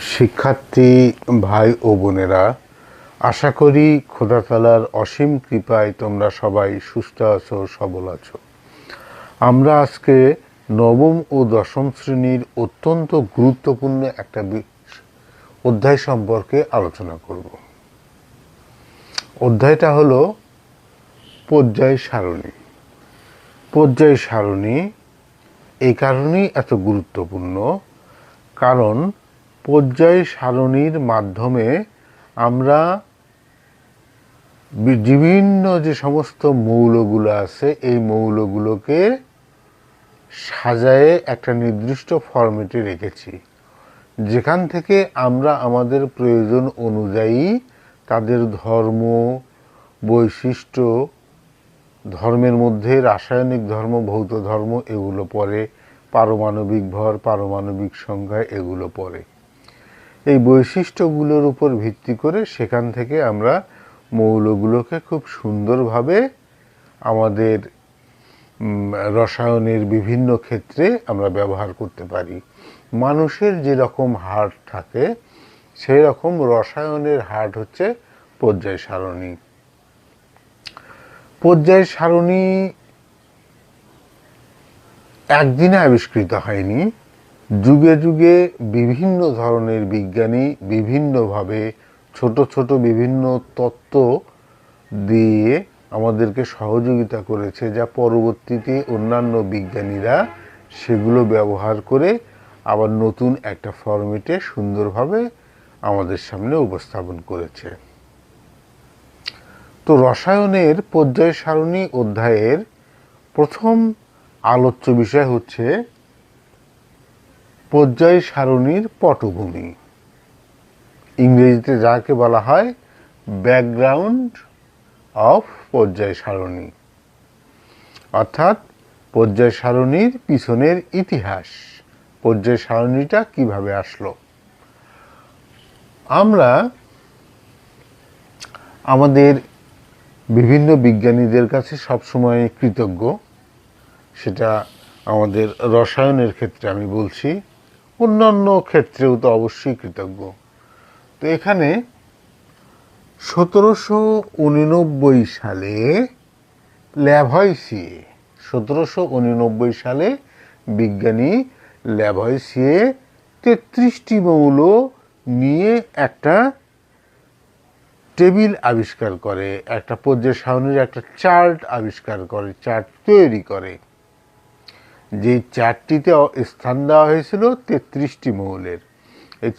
শিক্ষার্থী ভাই ও বোনেরা, আশা করি খোদা তালার অসীম কৃপায় তোমরা সবাই সুস্থ আছো, সবল আছো। আমরা আজকে নবম ও দশম শ্রেণির অত্যন্ত গুরুত্বপূর্ণ একটা অধ্যায় সম্পর্কে আলোচনা করব। অধ্যায়টা হলো পর্যায় সারণী। পর্যায় সারণী এই কারণেই এত গুরুত্বপূর্ণ, কারণ পর্যায় সারণীর মাধ্যমে আমরা বিভিন্ন যে সমস্ত মৌলগুলো আছে, এই মৌলগুলোকে সাজায়ে একটা নির্দিষ্ট ফরম্যাটে রেখেছি। যেখান থেকে আমরা আমাদের প্রয়োজন অনুযায়ী তাদের ধর্ম, বৈশিষ্ট্য, ধর্মের মধ্যে রাসায়নিক ধর্ম, ভৌত ধর্ম, এগুলো পড়ে পারমাণবিক ভর, পারমাণবিক সংখ্যা, এগুলো পড়ে এই বৈশিষ্ট্যগুলোর উপর ভিত্তি করে সেখান থেকে আমরা মৌলগুলোকে খুব সুন্দরভাবে আমাদের রসায়নের বিভিন্ন ক্ষেত্রে আমরা ব্যবহার করতে পারি। মানুষের যেরকম হার্ট থাকে সেই রকম রসায়নের হার্ট হচ্ছে পর্যায় সারণী। পর্যায় সারণী একদিনে আবিষ্কৃত হয়নি যুগে যুগে বিভিন্ন ধরনের বিজ্ঞানী বিভিন্নভাবে ছোট ছোট বিভিন্ন তত্ত্ব দিয়ে আমাদেরকে সহযোগিতা করেছে, যা পরবর্তীতে অন্যান্য বিজ্ঞানীরা সেগুলো ব্যবহার করে আবার নতুন একটা ফরম্যাটে সুন্দরভাবে আমাদের সামনে উপস্থাপন করেছে। তো রসায়নের পর্যায় সারণী অধ্যায়ের প্রথম আলোচ্য বিষয় হচ্ছে পর্যায় সারণীর পটভূমি। ইংরেজিতে যাকে বলা হয় ব্যাকগ্রাউন্ড অফ পর্যায় সারণী। অর্থাৎ পর্যায় সারণীর পিছনের ইতিহাস। পর্যায় সারণীটা কীভাবে আসলো? আমরা আমাদের বিভিন্ন বিজ্ঞানীদের কাছে সবসময় কৃতজ্ঞ। সেটা আমাদের রসায়নের ক্ষেত্রে আমি বলছি। অন্যান্য ক্ষেত্রেও তো অবশ্যই কৃতজ্ঞ। তো এখানে সতেরোশো উননব্বই সালে ল্যাভয়সিয়ে, সতেরোশো উননব্বই সালে বিজ্ঞানী ল্যাভয়সিয়ে তেত্রিশটি মৌল নিয়ে একটা টেবিল আবিষ্কার করে, একটা পর্যায় সারণীর একটা চার্ট আবিষ্কার করে, চার্ট তৈরি করে। যে চারটিতে স্থান দেওয়া হয়েছিল তেত্রিশটি মৌলের। এই